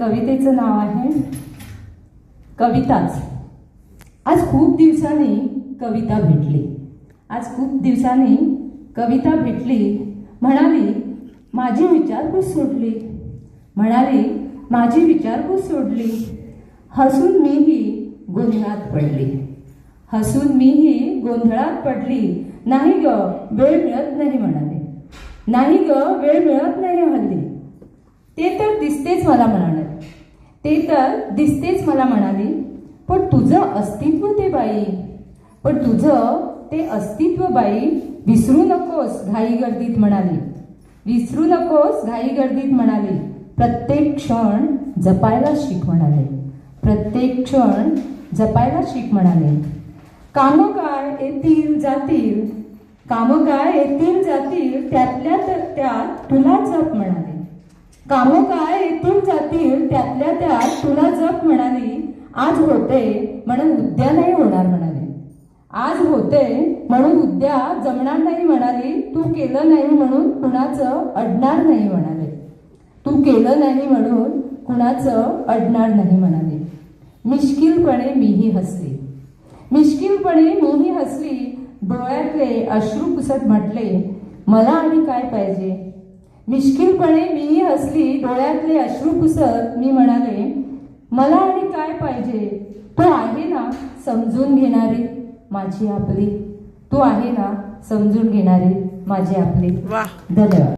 कवितेचं नाव आहे कविताच. आज खूप दिवसांनी कविता भेटली. आज खूप दिवसांनी कविता भेटली. म्हणाली माझी विचारपूस सोडली. म्हणाली माझी विचारपूस सोडली. हसून मीही गोंधळात पडली. हसून मीही गोंधळात पडली. नाही ग वेळ मिळत नाही म्हणाले. नाही ग वेळ मिळत नाही हल्ली ते तर दिसतेच मला म्हणाले. ते तर दिसतेच मला म्हणाली पण तुझं अस्तित्व ते बाई. पण तुझं ते अस्तित्व बाई विसरू नकोस घाई गर्दीत म्हणाली. विसरू नकोस घाई गर्दीत म्हणाली. प्रत्येक क्षण जपायला शिक म्हणाले. प्रत्येक क्षण जपायला शिक म्हणाले. कामं काय येतील जातील. कामं काय येतील जातील. त्यातल्या तर त्यात तुला जप म्हणाले. कामं काय इथून जातील त्यातल्या त्यात तुला जप म्हणाली आज होते म्हणून उद्या नाही होणार म्हणाली. आज होते म्हणून उद्या जमणार नाही म्हणाली तू केलं नाही म्हणून कुणाचं अडणार नाही म्हणाले. तू केलं नाही म्हणून कुणाचं अडणार नाही म्हणाले. मिश्किलपणे मीही हसली. मिश्किलपणे मीही हसली डोळ्यातले अश्रू पुसत म्हटले मला आणि काय पाहिजे? मिश्किलपणे मीही हसली डोळ्यातले अश्रू पुसत मी म्हणाले मला आणि काय पाहिजे? तू आहे ना समजून घेणारी माझी आपली. तू आहे ना समजून घेणारी माझी आपली. धन्यवाद.